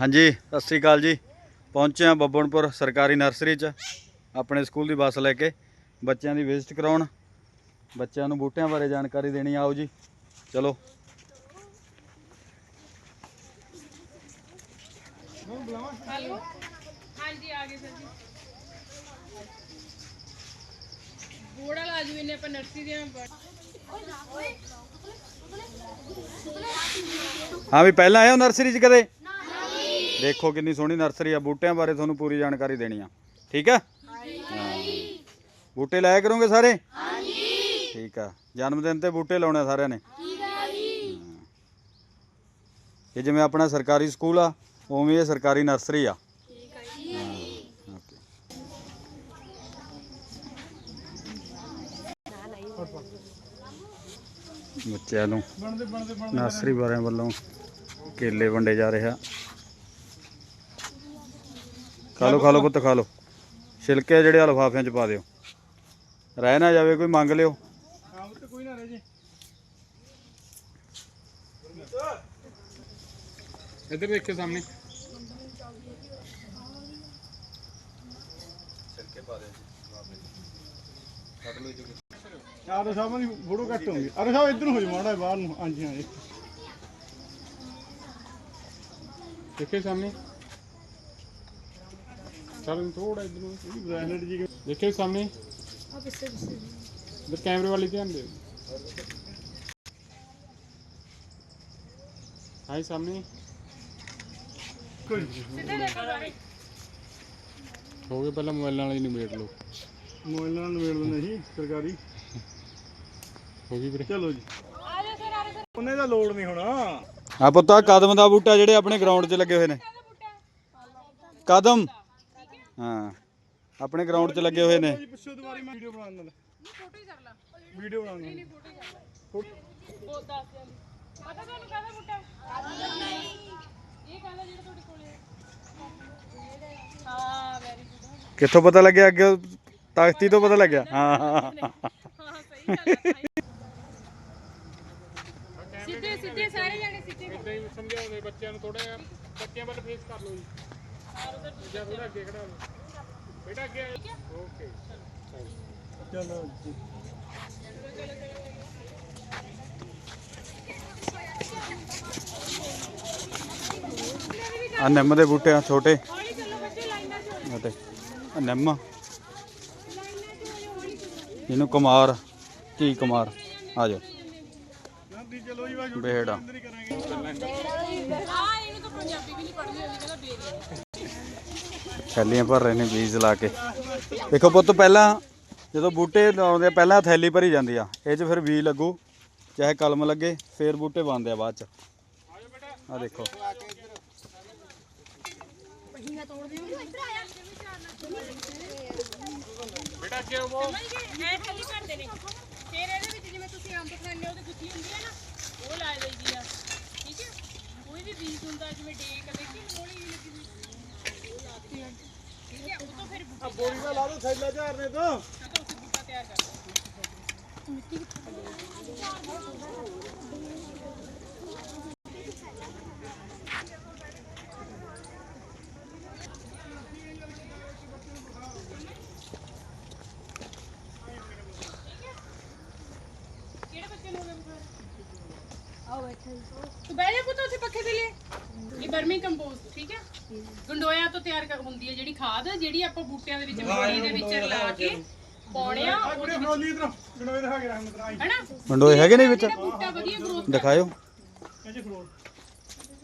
ਹਾਂਜੀ ਸਤਿ ਸ੍ਰੀ ਅਕਾਲ ਜੀ। ਪਹੁੰਚੇ ਹਾਂ ਬੱਬਣਪੁਰ ਸਰਕਾਰੀ ਨਰਸਰੀ 'ਚ ਆਪਣੇ ਸਕੂਲ ਦੀ ਬੱਸ ਲੈ ਕੇ। ਬੱਚਿਆਂ ਦੀ ਵਿਜ਼ਿਟ ਕਰਾਉਣ। ਬੱਚਿਆਂ ਨੂੰ ਬੂਟਿਆਂ ਬਾਰੇ ਜਾਣਕਾਰੀ ਦੇਣੀ ਆਓ ਜੀ। ਚਲੋ। ਹੈਲੋ। ਹਾਂਜੀ ਆ ਗਏ ਸਰ ਜੀ। ਬੋਰਡ ਵਾਲਾ ਆ ਜੂ ਇਹਨੇ ਆਪਾਂ ਨਰਸਰੀ ਦੇ ਹਾਂ ਵੀ ਪਹਿਲਾਂ ਹੋ ਨਰਸਰੀ 'ਚ ਕਦੇ? ਦੇਖੋ ਕਿੰਨੀ ਸੋਹਣੀ ਨਰਸਰੀ ਆ, ਬੂਟਿਆਂ ਬਾਰੇ ਤੁਹਾਨੂੰ ਪੂਰੀ ਜਾਣਕਾਰੀ ਦੇਣੀ ਆ। ਠੀਕ ਆ ਹਾਂ। ਬੂਟੇ ਲਾਇਆ ਕਰੋਗੇ ਸਾਰੇ? ਹਾਂਜੀ ਠੀਕ ਆ। ਜਨਮ ਦਿਨ ਤੇ ਬੂਟੇ ਲਾਉਣੇ ਸਾਰਿਆਂ ਨੇ। ਠੀਕ ਆ ਜੀ ਇਹ ਜਿਵੇਂ ਆਪਣਾ ਸਰਕਾਰੀ ਸਕੂਲ ਆ, ਉਵੇਂ ਇਹ ਸਰਕਾਰੀ ਨਰਸਰੀ ਆ। ਠੀਕ ਆ ਜੀ ਬੱਚਿਆਂ ਨੂੰ ਨਰਸਰੀ ਵਾਲਿਆਂ ਵੱਲੋਂ ਕੇਲੇ ਵੰਡੇ ਜਾ ਰਹੇ ਆ। ਖਾ ਲਓ ਖਾ ਲਓ ਪੁੱਤ ਖਾ ਲਓ। ਛਿਲਕੇ ਜਿਹੜੇ ਆ ਲਿਫਾਫਿਆਂ 'ਚ ਪਾ ਦਿਓ। ਰਹਿ ਨਾ ਜਾਵੇ ਕੋਈ ਮੰਗ ਲਿਓ। ਕੋਈ ਨਾ ਰਹਿ ਜੇ ਇੱਧਰ ਦੇਖਿਓ ਸਾਹਮਣੇ ਆਰੋ ਸਾਹਿਬ ਦੀ ਫੋਟੋ ਕੱਟ ਹੋਊਗੀ। ਆਰੋ ਸਾਹਿਬ ਇੱਧਰ ਨੂੰ ਹੋ ਜਾ ਮਾੜਾ ਜਿਹਾ ਬਾਹਰ ਨੂੰ। ਹਾਂਜੀ ਹਾਂਜੀ। ਦੇਖਿਓ ਸਾਹਮਣੇ। ਚਲ ਥੋੜਾ ਇੱਧਰ ਨੂੰ ਇਹ ਬ੍ਰੈਸਲੇਟ ਜੀ ਦੇਖਿਓ ਸਾਹਮਣੇ। ਆ ਪਿੱਛੇ ਪਿੱਛੇ ਇੱਧਰ ਕੈਮਰੇ ਵਾਲੀ ਧਿਆਨ ਦਿਓ। ਹਾਈ ਸਾਹਮਣੇ। ਕੋਈ ਹੋ ਗਏ ਪਹਿਲਾਂ ਮੋਬਾਈਲ ਨਾਲ ਹੀ ਨਿਬੇੜ ਲਓ। ਮੋਬਾਈਲ ਨਾਲ ਨਿਬੇੜ ਦਿੰਦੇ ਸੀ ਸਰਕਾਰੀ। ਹੋ ਗਈ ਵੀਰੇ। ਚਲੋ ਜੀ। ਉਹਨੇ ਦਾ ਲੋਡ ਨਹੀਂ ਹੋਣਾ। ਆ ਪੁੱਤ ਕਦਮ ਦਾ ਬੂਟਾ ਜਿਹੜੇ ਆਪਣੇ ਗਰਾਊਂਡ 'ਚ ਲੱਗੇ ਹੋਏ ਨੇ। ਕਦਮ। ਹਾਂ। ਆਪਣੇ ਗਰਾਊਂਡ 'ਚ ਲੱਗੇ ਹੋਏ ਨੇ। ਪਿੱਛੋਂ ਦੁਬਾਰੀ ਮੈਂ ਵੀਡੀਓ ਬਣਾਉਣ ਨਾਲ ਫੋਟੋ ਹੀ ਕਰ ਲਾ ਵੀਡੀਓ ਬਣਾਉਣ ਨਾਲ ਉਹ ਦੱਸ ਦਿਆਂ ਪਤਾ ਤੁਹਾਨੂੰ ਕਾਹਦਾ ਬੁੱਟਾ? ਇਹ ਕਾਹਦਾ ਜਿਹੜਾ ਤੁਹਾਡੇ ਕੋਲੇ ਹੈ ਹਾਂ ਵੈਰੀ ਗੁੱਡ ਕਿੱਥੋਂ ਪਤਾ ਲੱਗਿਆ ਅੱਗੇ? ਤਖਤੀ ਤੋਂ ਪਤਾ ਲੱਗਿਆ। ਹਾਂ। ਹਾਂ ਹਾਂ ਸਹੀ ਗੱਲ ਹੈ ਸਿੱਧੇ ਸਿੱਧੇ ਸਾਰੇ ਜਾਣੇ ਸਿੱਧੇ ਇਦਾਂ ਹੀ ਸਮਝਾਉਂਦੇ ਬੱਚਿਆਂ ਨੂੰ ਥੋੜਾ ਜਿਹਾ ਬੱਚਿਆਂ ਵੱਲ ਫੇਸ ਕਰ ਲਓ ਜੀ। ਜਾਂ ਥੋੜਾ ਅੱਗੇ ਖੜਾ ਲਓ ਬੇਟਾ ਅੱਗੇ ਓਕੇ ਚਲੋ ਜੀ ਆ ਨਿੰਮ ਦੇ ਬੂਟੇ ਆ ਛੋਟੇ। ਹੌਲੀ ਚੱਲੋ ਅਤੇ ਆ ਨਿੰਮ। ਇਹਨੂੰ ਕੁਮਾਰ ਕੀ ਕੁਮਾਰ। ਆ ਜਾਓ। ਚਲੋ ਜੀ ਬੇੜਾ। ਅੰਦਰ ਇਹਨੂੰ ਤਾਂ ਪੰਜਾਬੀ ਵੀ ਨਹੀਂ ਪੜ੍ਹਨੀ ਆਉਂਦੀ ਕਹਿੰਦਾ ਬੇਰੀ ਥੈਲੀਆਂ ਭਰ ਰਹੇ ਨੇ ਬੀਜ ਲਾ ਕੇ। ਦੇਖੋ ਪੁੱਤ ਪਹਿਲਾਂ ਜਦੋਂ ਬੂਟੇ ਲਾਉਂਦੇ ਆ ਪਹਿਲਾਂ ਥੈਲੀ ਭਰੀ ਜਾਂਦੀ ਆ। ਇਹ 'ਚ ਫਿਰ ਬੀਜ ਲੱਗੂ ਚਾਹੇ ਕਲਮ ਲੱਗੇ ਫੇਰ ਬੂਟੇ ਬਣਦੇ ਆ ਬਾਅਦ 'ਚ। ਆ ਦੇਖੋ ਬੇਟਾ ਅੱਗੇ ਆਵੋ ਐ ਥੱਲੇ ਕਰਦੇ ਨੇ ਫਿਰ ਇਹਦੇ ਵਿੱਚ ਜਿਵੇਂ ਤੁਸੀਂ ਅੰਬ ਖਾਂਦੇ ਹੋ ਤੇ ਗੁੱਥੀ ਹੁੰਦੀ ਹੈ ਨਾ ਉਹ ਲਾ ਲਈਦੀ ਆ। ਠੀਕ ਹੈ? ਕੋਈ ਵੀ ਬੀਜ ਹੁੰਦਾ ਜਿਵੇਂ ਡੇਕ ਦੇਖੀ ਮੋਲੀ ਜਿਹੀ ਲੱਗੀ ਹੋਈ ਉਹ ਲਾ ਦਿੱਤੀ ਆ ਠੀਕ ਬੋਰੀ ਦਾ ਲਾ ਦੋ ਥੈਲਾ ਝਾਰਨੇ ਤੋਂ ਤਾਂ ਉਸ ਬੂਟਾ ਤਿਆਰ ਕਰ ਦਿਓ ਕਿਹੜੇ ਬੱਚੇ ਨੂੰ ਹੋ ਗਿਆ ਬੁਖਾਰ ਆਓ ਬੈਠੋ ਤੂੰ ਬਹਿ ਜਾ ਪੁੱਤ ਉੱਥੇ ਪੱਖੇ ਦੇ ਲਈ ਇਹ ਵਰਮੀ ਕੰਪੋਸਟ ਠੀਕ ਹੈ? ਗੰਡੋਇਆ ਤੋਂ ਤਿਆਰ ਕਰ ਹੁੰਦੀ ਹੈ ਜਿਹੜੀ ਖਾਦ ਜਿਹੜੀ ਆਪਾਂ ਬੂਟਿਆਂ ਦੇ ਵਿੱਚ ਪਾਣੀ ਦੇ ਵਿੱਚ ਰਲਾ ਕੇ ਪਾਉਣੇ ਆ ਉਹ ਵੀਡੀਓ ਬਣਾਉਣੀ ਇਧਰ? ਜਣੋਏ ਦਿਖਾ ਕੇ ਰਹਿਮਤ ਰਾਈ ਹੈਨਾ? ਮੰਡੋਏ ਹੈਗੇ ਨੇ ਵਿੱਚ? ਜਿਹੜਾ ਬੂਟਾ ਵਧੀਆ ਗਰੋਥ ਦਿਖਾਇਓ। ਇਹ ਜੀ ਫਲੋਰ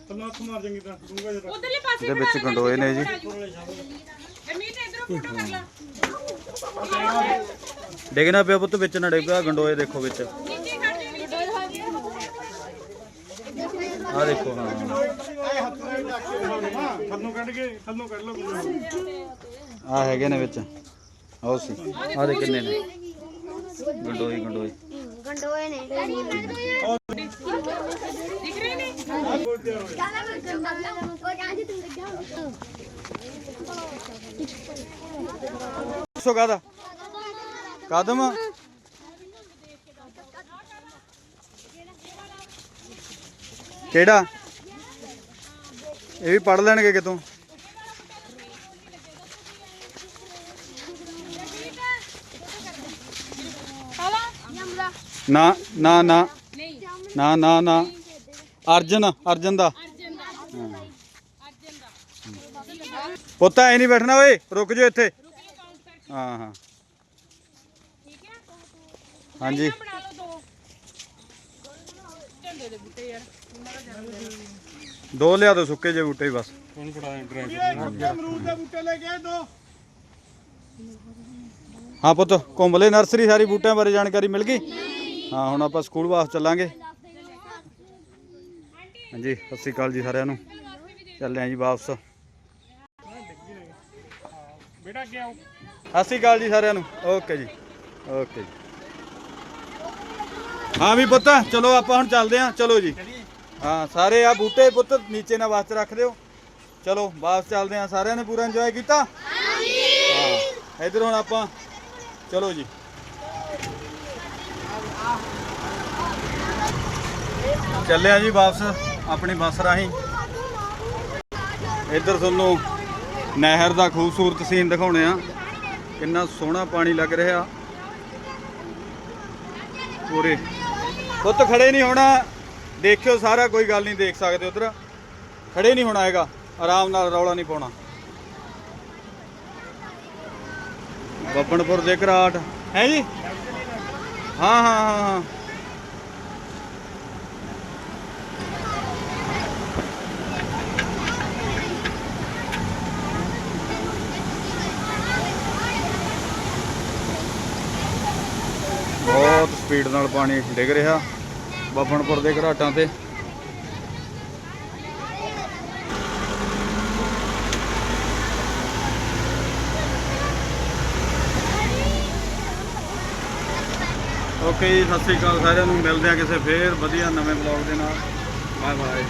ਤੰਨਾ ਮਾਰ ਜਾਂਗੀ ਤਾਂ ਡੂੰਗਾ ਜਿਹਾ ਉਧਰਲੇ ਪਾਸੇ ਇਹਦੇ ਵਿੱਚ ਗੰਡੋਏ ਨੇ ਜੀ। ਅਮੀਤ ਇਧਰੋਂ ਫੋਟੋ ਕਰ ਲਾ। ਡਿੱਗਣਾ ਪਿਆ ਪੁੱਤ ਵਿੱਚ ਨਾ ਡਿੱਗਾ ਗੰਡੋਏ ਦੇਖੋ ਵਿੱਚ ਨੀਚੇ ਖੜ ਜਾ ਨੀਚੇ ਆ ਦੇਖੋ ਹਾਂ। ਥੱਲੋਂ ਕੱਢ ਕੇ ਥੱਲੋਂ ਕੱਢ ਲਓ ਆ ਹੈਗੇ ਨੇ ਵਿੱਚ। ਆਓ ਸੀ। ਆ ਦੇ ਕਿੰਨੇ ਨੇ? ਗੰਡੋਈ ਗੰਡੋਈ। ਗੰਡੋਏ ਨੇ। ਦਿਖ ਰਹੇ ਨੇ ਸੋ ਕਾਦਾ ਕਦਮ ਕਿਹੜਾ? ਇਹ ਵੀ ਪੜ ਲੈਣਗੇ ਕਿਤੋਂ? ਨਾ ਨਾ ਨਾ। ਨਾ ਨਾ ਨਾ। ਅਰਜਨ ਅਰਜਨ ਦਾ। ਪੁੱਤ, ਐ ਨਹੀਂ ਬੈਠਣਾ ਓਏ। ਰੁਕ ਜਾਓ ਇੱਥੇ। ਹਾਂ ਹਾਂ। ਹਾਂਜੀ। ਦੇ ਬੂਟੇ ਯਾਰ ਉਹਨਾਂ ਦਾ ਜਨਮ ਦਿਨ ਦੋ ਲਿਆ ਦੋ ਸੁੱਕੇ ਜੇ ਬੂਟੇ ਹੀ ਬਸ। ਉਹਨੂੰ ਫੜਾ ਡਰਾਈਵਰ ਅਮਰੂਦ ਦੇ ਬੂਟੇ ਲੈ ਕੇ ਆਏ ਦੋ। ਹਾਂ ਪੁੱਤ ਘੁੰਮ ਲੈ ਨਰਸਰੀ ਸਾਰੀ ਬੂਟਿਆਂ ਬਾਰੇ ਜਾਣਕਾਰੀ ਮਿਲ ਗਈ? ਹਾਂ ਹੁਣ ਆਪਾਂ ਸਕੂਲ ਵਾਸਤੇ ਚੱਲਾਂਗੇ। ਹਾਂਜੀ ਸਤਿ ਸ਼੍ਰੀ ਅਕਾਲ ਜੀ ਸਾਰਿਆਂ ਨੂੰ। ਚੱਲੇ ਆਂ ਜੀ ਵਾਪਸ। ਬੇਟਾ ਆਓ। ਸਤਿ ਸ਼੍ਰੀ ਅਕਾਲ ਜੀ ਸਾਰਿਆਂ ਨੂੰ। ਓਕੇ ਜੀ ਓਕੇ ਜੀ। ਹਾਂ ਵੀ ਪੁੱਤ, ਚਲੋ ਆਪਾਂ ਹੁਣ ਚੱਲਦੇ ਹਾਂ, ਚਲੋ ਜੀ। ਹਾਂ, ਸਾਰੇ ਆ ਬੂਟੇ ਪੁੱਤ, ਨੀਚੇ ਨਾ ਵਾਸਤੇ ਰੱਖ ਦਿਓ। ਚਲੋ, ਵਾਪਸ ਚੱਲਦੇ ਹਾਂ, ਸਾਰਿਆਂ ਨੇ ਪੂਰਾ ਇੰਜੋਏ ਕੀਤਾ? ਹਾਂ, ਇਧਰ ਹੁਣ ਆਪਾਂ, ਚਲੋ ਜੀ। ਚੱਲੇ ਆ ਜੀ ਵਾਪਸ, ਆਪਣੀ ਬੱਸ ਰਾਹੀਂ। ਇੱਧਰ ਤੁਹਾਨੂੰ ਨਹਿਰ ਦਾ ਖੂਬਸੂਰਤ ਸੀਨ ਦਿਖਾਉਣੇ ਆ। ਕਿੰਨਾ ਸੋਹਣਾ ਪਾਣੀ ਲੱਗ ਰਿਹਾ। ਪੂਰੇ। ਪੁੱਤ ਖੜੇ ਨਹੀਂ ਹੋਣਾ। ਦੇਖਿਓ ਸਾਰਾ, ਕੋਈ ਗੱਲ ਨਹੀਂ, ਦੇਖ ਸਕਦੇ ਉਧਰ। ਖੜੇ ਨਹੀਂ ਹੋਣਾ ਹੈਗਾ। ਆਰਾਮ ਨਾਲ ਰੌਲਾ ਨਹੀਂ ਪਾਉਣਾ। ਬੱਬਣਪੁਰ ਦੇ ਘਰਾਟ। ਹੈ ਜੀ? ਹਾਂ ਹਾਂ ਹਾਂ ਹਾਂ। ਸਪੀਡ ਨਾਲ ਪਾਣੀ ਡਿੱਗ ਰਿਹਾ ਬੱਬਣਪੁਰ ਦੇ ਘਰਾਟਾਂ ਤੇ। ਓਕੇ ਜੀ, ਸਤਿ ਸ੍ਰੀ ਅਕਾਲ ਸਾਰਿਆਂ ਨੂੰ। ਮਿਲਦੇ ਆ ਕਿਸੇ ਫੇਰ ਵਧੀਆ ਨਵੇਂ ਬਲੌਗ ਦੇ ਨਾਲ। Bye bye